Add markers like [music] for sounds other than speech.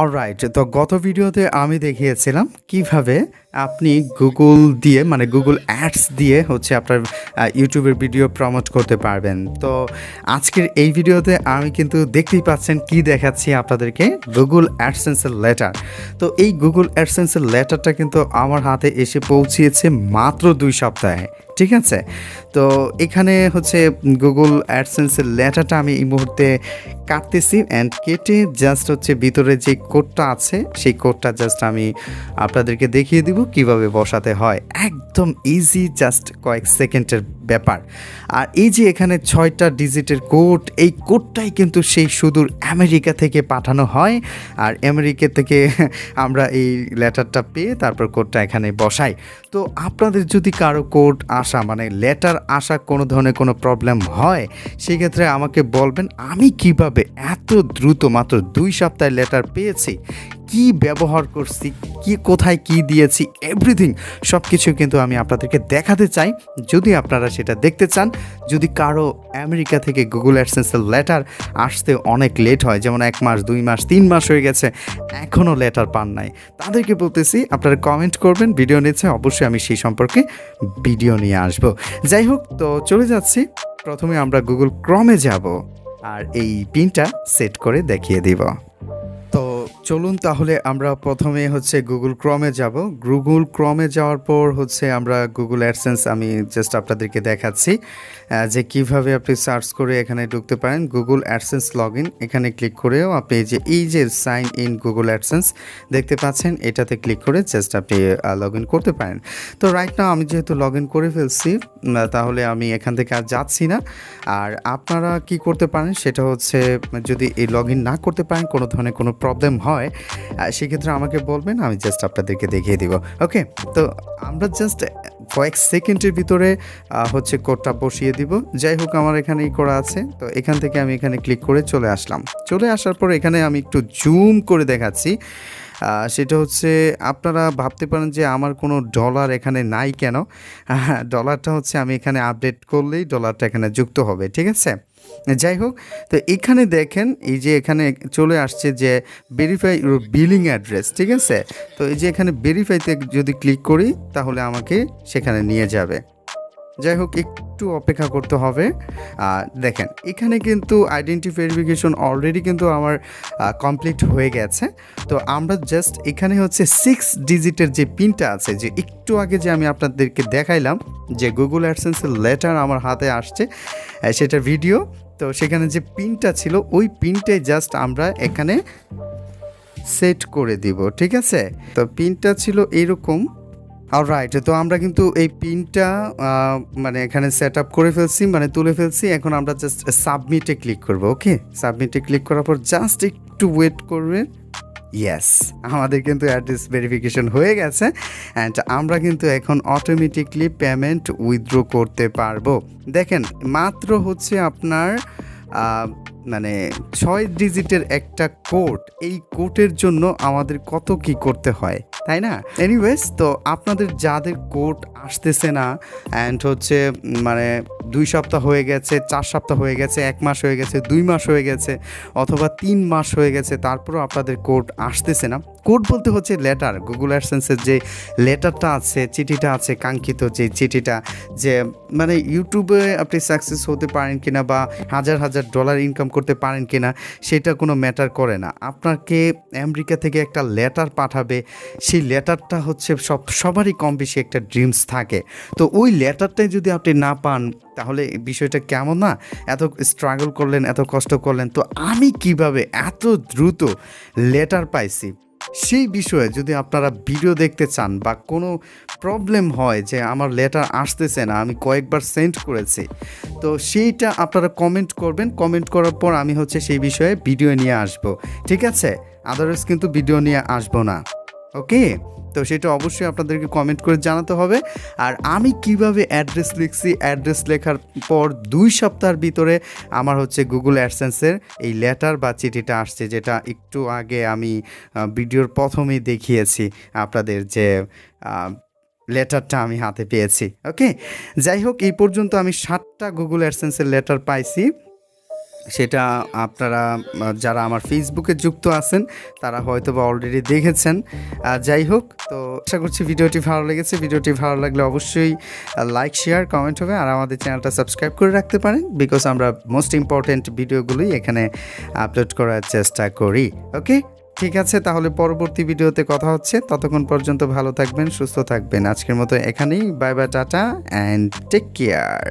Alright তো গত ভিডিওতে আমি দেখিয়েছিলাম কীভাবে আপনি গুগল দিয়ে মানে গুগল অ্যাডস দিয়ে হচ্ছে আপনার ইউটিউবের ভিডিও প্রমোট করতে পারবেন। তো আজকের এই ভিডিওতে আমি কিন্তু দেখতেই পাচ্ছেন কি দেখাচ্ছি আপনাদেরকে গুগল অ্যাডসেন্সের লেটার তো এই গুগল অ্যাডসেন্সের লেটারটা কিন্তু আমার হাতে এসে পৌঁছিয়েছে মাত্র দুই সপ্তাহে। ঠিক আছে? তো এখানে হচ্ছে গুগল অ্যাডসেন্সের লেটারটা আমি এই মুহূর্তে কাটতেছি অ্যান্ড কেটে জাস্ট হচ্ছে ভিতরে যে কোডটা আছে, সেই কোডটা জাস্ট আমি আপনাদেরকে দেখিয়ে দিব কীভাবে বসাতে হয়। একদম ইজি জাস্ট কয়েক সেকেন্ডের ব্যাপার। আর এই যে এখানে ছয়টা ডিজিটের কোড এই কোডটাই কিন্তু সেই সুদূর আমেরিকা থেকে পাঠানো হয়। আর আমেরিকা থেকে [laughs] আমরা এই লেটারটা পেয়ে তারপর কোডটা এখানে বসাই। তো আপনাদের যদি কারও কোড আসা মানে লেটার আসা কোনো ধরনের কোনো প্রবলেম হয়, সেক্ষেত্রে আমাকে বলবেন, আমি কীভাবে এত দ্রুত মাত্র দুই সপ্তাহে লেটার পেয়েছি? কি ব্যবহার করছি, কি কোথায় কি দিয়েছি এভরিথিং সব কিছু কিন্তু আমি আপনাদেরকে দেখাতে চাই। যদি আপনারা সেটা দেখতে চান, যদি কারও আমেরিকা থেকে গুগল অ্যাডসেন্সের লেটার আসতে অনেক লেট হয়, যেমন এক মাস, দুই মাস, তিন মাস হয়ে গেছে এখনও লেটার পান নাই, তাদেরকে বলতেছি, আপনারা কমেন্ট করবেন ভিডিও নিচ্ছে অবশ্যই আমি সেই সম্পর্কে ভিডিও নিয়ে আসব। যাই হোক, তো চলে যাচ্ছি, প্রথমে আমরা গুগল ক্রমে যাব, আর এই পিনটা সেট করে দেখিয়ে দিব। চলুন তাহলে আমরা প্রথমে হচ্ছে গুগল ক্রমে যাব। গুগল ক্রমে যাওয়ার পর হচ্ছে আমরা গুগল অ্যাডসেন্স আমি জাস্ট আপনাদেরকে দেখাচ্ছি যে কীভাবে আপনি সার্চ করে এখানে ঢুকতে পারেন। গুগল অ্যাডসেন্স লগ এখানে ক্লিক করেও আপনি যে, এই যে সাইন ইন গুগল অ্যাডসেন্স দেখতে পাচ্ছেন, এটাতে ক্লিক করে জাস্ট আপনি লগ করতে পারেন। তো রাইট না আমি যেহেতু লগ করে ফেলছি তাহলে আমি এখান থেকে আর যাচ্ছি না। আর আপনারা কি করতে পারেন, সেটা হচ্ছে যদি এই লগ না করতে পারেন, কোনো ধরনের কোনো প্রবলেম হয় আহ, সেক্ষেত্রে আমাকে বলবেন আমি জাস্ট আপনাদেরকে দেখিয়ে দিব। ওকে তো আমরা জাস্ট কয়েক সেকেন্ডের ভিতরে হচ্ছে কোডটা বসিয়ে দিব। যাই হোক আমার এখানেই করা আছে। তো এখান থেকে আমি এখানে ক্লিক করে চলে আসলাম। চলে আসার পর এখানে আমি একটু জুম করে দেখাচ্ছি। সেটা হচ্ছে আপনারা ভাবতে পারেন যে আমার কোনো ডলার এখানে নাই কেন? ডলারটা হচ্ছে আমি এখানে আপডেট করলেই ডলারটা এখানে যুক্ত হবে ঠিক আছে? যাই হোক, তো এখানে দেখেন, এই যে এখানে চলে আসছে যে ভেরিফাই বিলিং অ্যাড্রেস ঠিক আছে? তো এই যে এখানে ভেরিফাইতে যদি ক্লিক করি, তাহলে আমাকে সেখানে নিয়ে যাবে। যাই হোক একটু অপেক্ষা করতে হবে। দেখেন, এখানে কিন্তু আইডেন্টি ভেরিফিকেশন অলরেডি কিন্তু আমার কমপ্লিট হয়ে গেছে। তো আমরা জাস্ট এখানে হচ্ছে সিক্স ডিজিটের যে পিনটা আছে, যে একটু আগে যে আমি আপনাদেরকে দেখাইলাম, যে গুগল অ্যাডসেন্সের লেটার আমার হাতে আসছে সেটা ভিডিও তো সেখানে যে পিনটা ছিল, ওই পিনটাই জাস্ট আমরা এখানে সেট করে দিব, ঠিক আছে? তো পিনটা ছিল এরকম। রাইট তো আমরা কিন্তু এই পিনটা মানে এখানে সেট আপ করে ফেলছি মানে তুলে ফেলছি। এখন আমরা জাস্ট সাবমিটে ক্লিক করব ওকে সাবমিটে ক্লিক করার পর জাস্ট একটু ওয়েট করবেন। ইয়েস আমাদের কিন্তু অ্যাড্রেস ভেরিফিকেশন হয়ে গেছে। অ্যান্ড আমরা কিন্তু এখন অটোমেটিকলি পেমেন্ট উইথড্র করতে পারব। দেখেন, মাত্র হচ্ছে আপনার মানে ছয় ডিজিটের একটা কোড এই কোডের জন্য আমাদের কত কি করতে হয়? তাই না? এনিওয়েজ তো আপনাদের যাদের কোর্ট আসতেছে না অ্যান্ড হচ্ছে মানে দুই সপ্তাহ হয়ে গেছে, চার সপ্তাহ হয়ে গেছে, এক মাস হয়ে গেছে, দুই মাস হয়ে গেছে, অথবা তিন মাস হয়ে গেছে, তারপরেও আপনাদের কোর্ট আসতেছে না। কোড বলতে হচ্ছে লেটার গুগল অ্যাডসেন্সের যে লেটারটা আছে, চিঠিটা আছে, কাঙ্ক্ষিত যে চিঠিটা, যে মানে ইউটিউবে আপনি সাকসেস হতে পারেন কিনা বা হাজার হাজার ডলার ইনকাম করতে পারেন কিনা, সেটা কোনো ম্যাটার করে না। আপনাকে আমেরিকা থেকে একটা লেটার পাঠাবে, সেই লেটারটা হচ্ছে সব, সবারই কম বেশি একটা ড্রিমস থাকে। তো ওই লেটারটাই যদি আপনি না পান, তাহলে বিষয়টা কেমন না? এত স্ট্রাগল করলেন, এত কষ্ট করলেন, তো আমি কীভাবে এত দ্রুত লেটার পাইছি? সেই বিষয়ে যদি আপনারা ভিডিও দেখতে চান বা কোনো প্রবলেম হয় যে আমার লেটার আসতেছে না, আমি কয়েকবার সেন্ড করেছি, তো সেইটা আপনারা কমেন্ট করবেন। কমেন্ট করার পর আমি হচ্ছে সেই বিষয়ে ভিডিও নিয়ে আসব। ঠিক আছে? আদারওয়াইজ কিন্তু ভিডিও নিয়ে আসব না। ওকে? তো সেটা অবশ্যই আপনাদেরকে কমেন্ট করে জানাতে হবে। আর আমি কীভাবে অ্যাড্রেস লিখছি? অ্যাড্রেস লেখার পর দুই সপ্তাহের ভিতরে আমার হচ্ছে গুগল অ্যাডসেন্সের এই লেটার বা চিঠিটা আসছে, যেটা একটু আগে আমি ভিডিওর প্রথমেই দেখিয়েছি আপনাদের যে লেটারটা আমি হাতে পেয়েছি, ওকে? যাই হোক, এই পর্যন্ত আমি সাতটা গুগল অ্যাডসেন্সের লেটার পাইছি। সেটা আপনারা, যারা আমার ফেসবুকে যুক্ত আছেন, তারা হয়তো বা অলরেডি দেখেছেন যাই হোক, তো আশা করছি ভিডিওটি ভালো লেগেছে। ভিডিওটি ভালো লাগলে অবশ্যই লাইক শেয়ার কমেন্ট হবে। আর আমাদের চ্যানেলটা সাবস্ক্রাইব করে রাখতে পারেন বিকজ আমরা মোস্ট ইম্পর্ট্যান্ট ভিডিওগুলোই এখানে আপলোড করার চেষ্টা করি। ওকে ঠিক আছে, তাহলে পরবর্তী ভিডিওতে কথা হচ্ছে। ততক্ষণ পর্যন্ত ভালো থাকবেন, সুস্থ থাকবেন। আজকের মতো এখানেই। Bye bye tata and take care